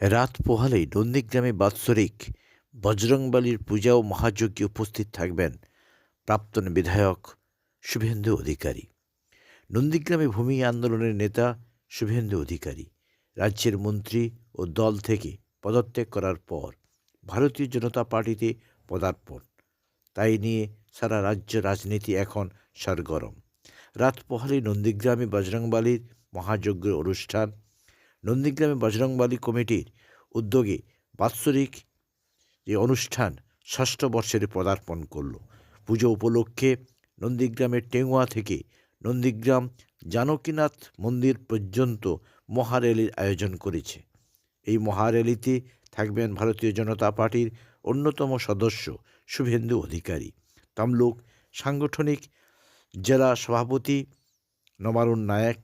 রাত পোহালেই নন্দীগ্রামে বাৎসরিক বজরংবালির পূজা ও মহাযজ্ঞে উপস্থিত থাকবেন প্রাক্তন বিধায়ক শুভেন্দু অধিকারী। নন্দীগ্রামে ভূমি আন্দোলনের নেতা শুভেন্দু অধিকারী। রাজ্যের মন্ত্রী ও দল থেকে পদত্যাগ করার পর ভারতীয় জনতা পার্টিতে পদার্পণ। তাই নিয়ে সারা রাজ্য রাজনীতি এখন সরগরম। রাত পোহালেই নন্দীগ্রামে বজরংবলীর মহাযজ্ঞের অনুষ্ঠান নন্দীগ্রামে বজরংবালী কমিটির উদ্যোগে বাৎসরিক যে অনুষ্ঠান ষষ্ঠ বর্ষের পদার্পণ করল। পুজো উপলক্ষে নন্দীগ্রামের টেঙ্গুয়া থেকে নন্দীগ্রাম জানকীনাথ মন্দির পর্যন্ত মহারেলির আয়োজন করেছে। এই মহার্যালিতে থাকবেন ভারতীয় জনতা পার্টির অন্যতম সদস্য শুভেন্দু অধিকারী। তামলুক সাংগঠনিক জেলা সভাপতি নবারুণ নায়ক,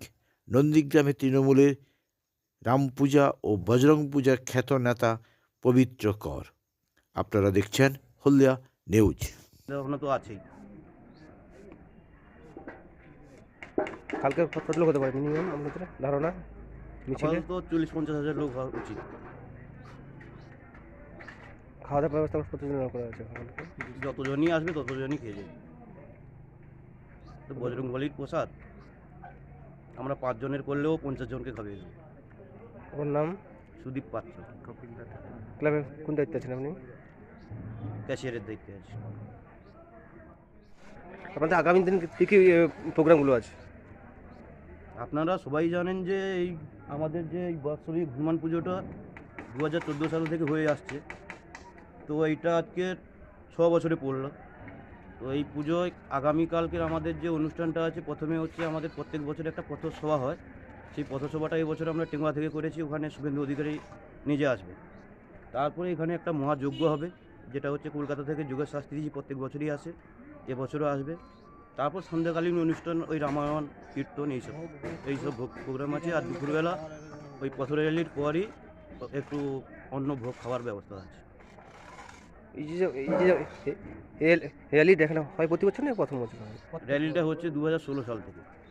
নন্দীগ্রামে তৃণমূলের রামপূজা ও বজরং পূজার খ্যাত নেতা পবিত্র কর। আপনারা দেখছেন হলদিয়া নিউজ। তো আছেই। কালকে কত লোক হতে পারে মিনিমাম আপনাদের ধারণা? মিছিলে? আপাতত চল্লিশ পঞ্চাশ হাজার লোক হওয়া উচিত। খাওয়া দাওয়ার ব্যবস্থা কতজন করা আছে যতজনই আসবে ততজনই খেয়ে যাবে। তো বজরং বলির প্রসাদ আমরা পাঁচজনের করলেও পঞ্চাশ জনকে খাবিয়ে দেবো ওর নাম? সুদীপ পাত্র। ক্লাবে কোন দায়িত্বে আছেন আপনি? ক্যাশিয়ারের দায়িত্বে আছে। আপনাদের আগামী দিন কী কী প্রোগ্রামগুলো আছে? আপনারা সবাই জানেন যে এই আমাদের যে এই বাৎসরিক হনুমান পুজোটা দু হাজার চোদ্দ সাল থেকে হয়ে আসছে। তো এইটা আজকে ছ বছরে পড়ল। তো এই পুজোয় আগামীকালকের আমাদের যে অনুষ্ঠানটা আছে প্রথমে হচ্ছে আমাদের প্রত্যেক বছর একটা পথসভা হয়। সেই পথসভাটা এই বছর আমরা টেঙ্গুয়া থেকে করেছি ওখানে শুভেন্দু অধিকারী নিজে আসবে। তারপরে এখানে একটা মহাযজ্ঞ হবে যেটা হচ্ছে কলকাতা থেকে যুগের শাস্ত্রীজি প্রত্যেক বছরই আসে এবছরও আসবে। তারপর সন্ধ্যাকালীন অনুষ্ঠান ওই রামায়ণ কীর্তন এইসব এইসব ভোগ- প্রোগ্রাম আছে। আর দুপুরবেলা ওই পথর র্যালির পরই একটু অন্য ভোগ খাওয়ার ব্যবস্থা আছে। এই যে এই যে র্যালি দেখানো হয় প্রতি বছর না প্রথম বছর? র্যালিটা হচ্ছে দু হাজার ষোলো সাল থেকে।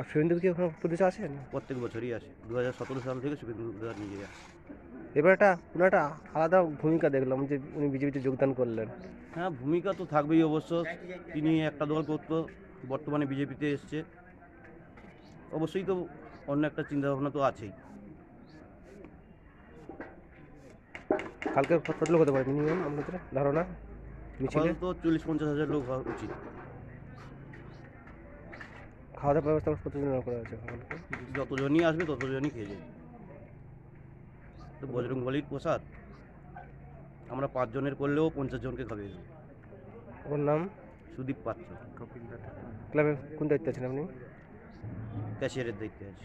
আর সুরেন্দ্র কি ওখানে প্রদেশে আসেন প্রত্যেক বছরই আসে। দু হাজার সতেরো সাল থেকে শুভেন্দু নিজে আসে। এবার একটা কোনো একটা আলাদা ভূমিকা দেখলাম যে উনি বিজেপিতে যোগদান করলেন। হ্যাঁ ভূমিকা তো থাকবেই অবশ্য। তিনি একটা দল করতো বর্তমানে বিজেপিতে এসছে। অবশ্যই তো অন্য একটা চিন্তাভাবনা তো আছেই। কালকে কত লোক হতে পারে মিনিমাম আপনাদের ধারণা? মিছিলে? আপাতত চল্লিশ পঞ্চাশ হাজার লোক হওয়া উচিত। খাওয়া দাওয়ার ব্যবস্থা কতজন করা আছে যতজনই আসবে ততজনই খেয়ে যাবে। তো বজরং বলির প্রসাদ আমরা পাঁচজনের করলেও পঞ্চাশ জনকে দেবো ওর নাম? সুদীপ পাত্র। ক্লাবে কোন দায়িত্বে আছেন আপনি? ক্যাশিয়ারের দায়িত্বে আছে।